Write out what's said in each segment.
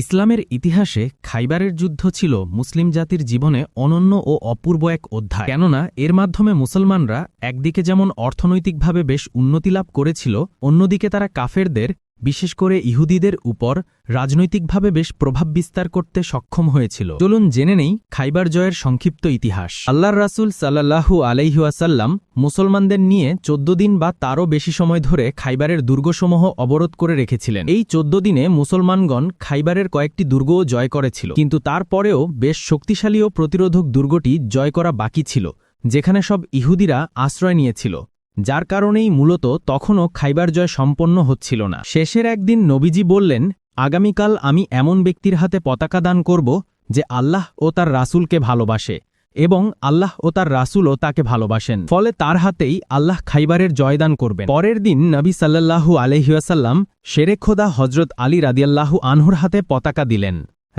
ইসলামের ইতিহাসে খাইবারের যুদ্ধ ছিল মুসলিম জাতির জীবনে অনন্য ও অপূর্ব এক অধ্যায়। কেননা, এর মাধ্যমে মুসলমানরা একদিকে যেমন অর্থনৈতিকভাবে বেশ উন্নতি লাভ করেছিল, অন্যদিকে তারা কাফেরদের বিশেষ করে ইহুদিদের উপর রাজনৈতিকভাবে বেশ প্রভাব বিস্তার করতে সক্ষম হয়েছিল। চলুন জেনে নেই খাইবার জয়ের সংক্ষিপ্ত ইতিহাস। আল্লাহর রাসুল সাল্লাহু আলাইহুয়াসাল্লাম মুসলমানদের নিয়ে চোদ্দ দিন বা তারও বেশি সময় ধরে খাইবারের দুর্গসমূহ অবরোধ করে রেখেছিলেন। এই চোদ্দ দিনে মুসলমানগণ খাইবারের কয়েকটি দুর্গও জয় করেছিল। কিন্তু তারপরেও বেশ শক্তিশালী ও প্রতিরোধক দুর্গটি জয় করা বাকি ছিল, যেখানে সব ইহুদিরা আশ্রয় নিয়েছিল। যার কারণেই মূলত তখনও খাইবার জয় সম্পন্ন হচ্ছিল না। শেষের একদিন নবীজি বললেন, আগামীকাল আমি এমন ব্যক্তির হাতে পতাকা দান করব যে আল্লাহ ও তার রাসূলকে ভালোবাসে এবং আল্লাহ ও তার রাসূলও তাকে ভালোবাসেন। ফলে তার হাতেই আল্লাহ খাইবারের জয়দান করবেন। পরের দিন নবী সাল্লাল্লাহু আলহিউসাল্লাম শেরেখোদা হজরত আলী রাদিয়াল্লাহু আনহুর হাতে পতাকা দিলেন।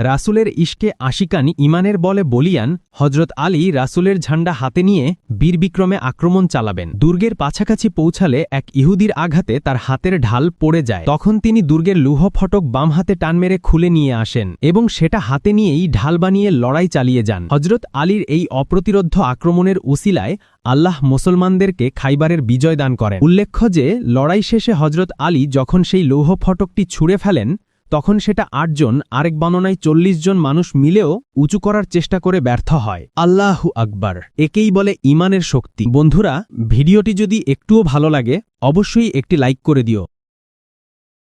রাসূলের ইশকে আশিকানি ইমানের বলে বলিয়ান হজরত আলী রাসূলের ঝান্ডা হাতে নিয়ে বীরবিক্রমে আক্রমণ চালাবেন। দুর্গের কাছাকাছি পৌঁছালে এক ইহুদির আঘাতে তার হাতের ঢাল পড়ে যায়। তখন তিনি দুর্গের লুহ ফটক বাম হাতে টান মেরে খুলে নিয়ে আসেন এবং সেটা হাতে নিয়েই ঢাল বানিয়ে লড়াই চালিয়ে যান। হজরত আলীর এই অপ্রতিরোধ্য আক্রমণের উসিলায় আল্লাহ মুসলমানদেরকে খাইবারের বিজয় দান করেন। উল্লেখ্য যে, লড়াই শেষে হজরত আলী যখন সেই লৌহ ফটকটি ছুঁড়ে ফেলেন তখন সেটা আটজন, আরেক বাননায় চল্লিশ জন মানুষ মিলেও উঁচু করার চেষ্টা করে ব্যর্থ হয়। আল্লাহ আকবার। একেই বলে ইমানের শক্তি। বন্ধুরা, ভিডিওটি যদি একটুও ভালো লাগে, অবশ্যই একটি লাইক করে দিও।